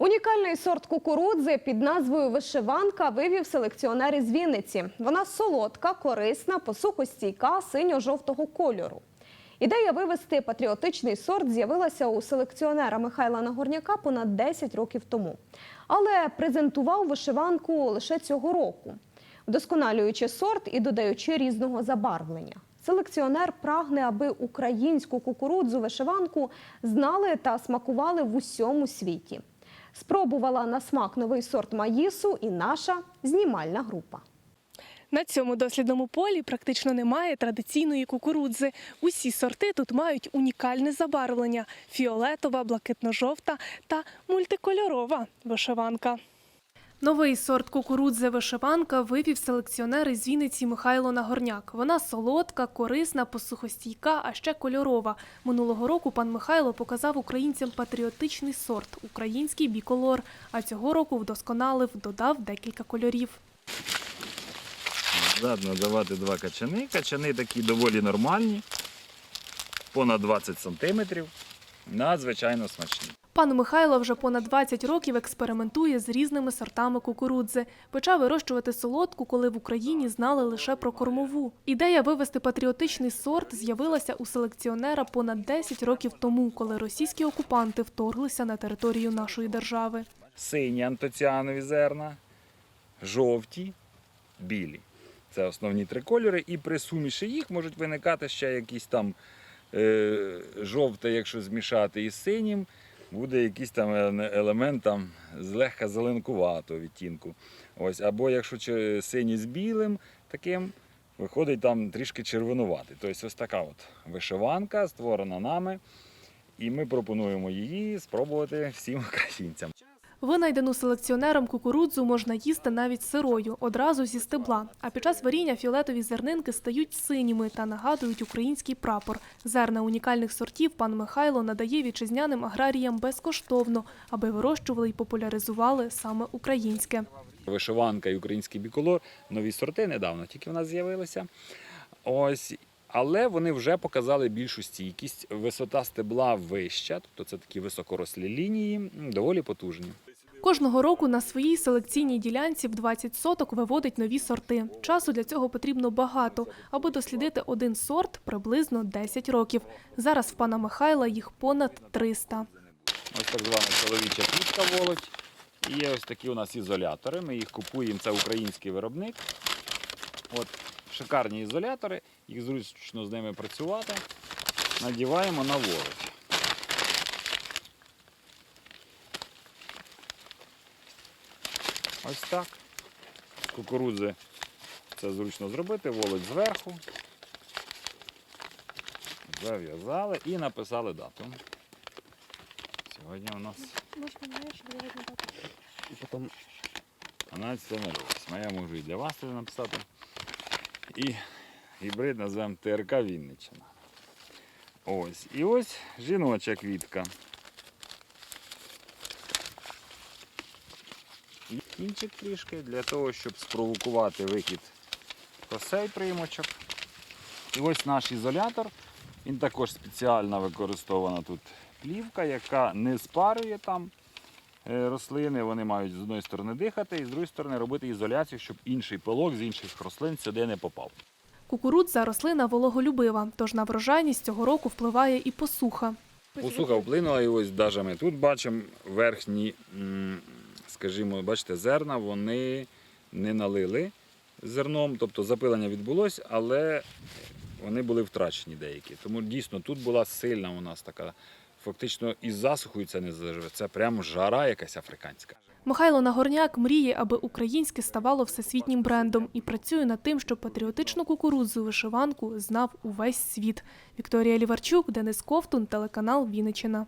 Унікальний сорт кукурудзи під назвою вишиванка вивів селекціонер із Вінниці. Вона солодка, корисна, посухостійка, синьо-жовтого кольору. Ідея вивести патріотичний сорт з'явилася у селекціонера Михайла Нагорняка понад 10 років тому. Але презентував вишиванку лише цього року, вдосконалюючи сорт і додаючи різного забарвлення. Селекціонер прагне, аби українську кукурудзу вишиванку знали та смакували в усьому світі. Спробувала на смак новий сорт маїсу і наша знімальна група. На цьому дослідному полі практично немає традиційної кукурудзи. Усі сорти тут мають унікальне забарвлення: фіолетова, блакитно-жовта та мультикольорова вишиванка. Новий сорт кукурудзи вишиванка вивів селекціонер із Вінниці Михайло Нагорняк. Вона солодка, корисна, посухостійка, а ще кольорова. Минулого року пан Михайло показав українцям патріотичний сорт український біколор. А цього року вдосконалив, додав декілька кольорів. Задно давати два качани. Качани такі доволі нормальні, понад 20 сантиметрів. Надзвичайно смачні. Пан Михайло вже понад 20 років експериментує з різними сортами кукурудзи. Почав вирощувати солодку, коли в Україні знали лише про кормову. Ідея вивести патріотичний сорт з'явилася у селекціонера понад 10 років тому, коли російські окупанти вторглися на територію нашої держави. Сині антоціанові зерна, жовті, білі. Це основні три кольори. І при суміші їх можуть виникати ще якісь там е, жовте, якщо змішати із синім, буде якийсь там елемент там злегка зеленкуватого відтінку. Ось, або якщо синій з білим таким, виходить там трішки червонуватий. Тобто ось така от вишиванка створена нами. І ми пропонуємо її спробувати всім українцям. Винайдену селекціонером кукурудзу можна їсти навіть сирою, одразу зі стебла. А під час варіння фіолетові зернинки стають синіми та нагадують український прапор. Зерна унікальних сортів пан Михайло надає вітчизняним аграріям безкоштовно, аби вирощували і популяризували саме українське. Вишиванка і український біколор нові сорти недавно тільки в нас з'явилися. Ось. Але вони вже показали більшу стійкість. Висота стебла вища, тобто це такі високорослі лінії, доволі потужні. Кожного року на своїй селекційній ділянці в 20 соток виводить нові сорти. Часу для цього потрібно багато. Аби дослідити один сорт, приблизно 10 років. Зараз в пана Михайла їх понад 300. Ось так звана чоловіча клітка волоть. І є ось такі у нас ізолятори. Ми їх купуємо, це український виробник. От, шикарні ізолятори, їх зручно з ними працювати. Надіваємо на волоть. Ось так. З кукурудзи це зручно зробити, волоть зверху. Зав'язали і написали дату. Сьогодні у нас І потім 12.08. Я можу і для вас це написати. І гібрид назвемо ТРК Вінниччина. Ось. І ось жіноча квітка. Кінчик трішки для того, щоб спровокувати викид косей примочок. І ось наш ізолятор. Він також спеціально використована тут плівка, яка не спарює там е, рослини. Вони мають з одної сторони дихати, і з іншої сторони робити ізоляцію, щоб інший пилок з інших рослин сюди не попав. Кукурудза рослина вологолюбива, тож на врожайність цього року впливає і посуха. Посуха вплинула, і ось навіть ми тут бачимо верхні, скажімо, бачите, зерна, вони не налили зерном, тобто запилення відбулось, але вони були втрачені деякі. Тому дійсно тут була сильна у нас така. Фактично із засухою це не заживе. Це прямо жара якась африканська. Михайло Нагорняк мріє, аби українське ставало всесвітнім брендом і працює над тим, щоб патріотичну кукурудзу вишиванку знав увесь світ. Вікторія Ліварчук, Денис Ковтун, телеканал Вінниччина.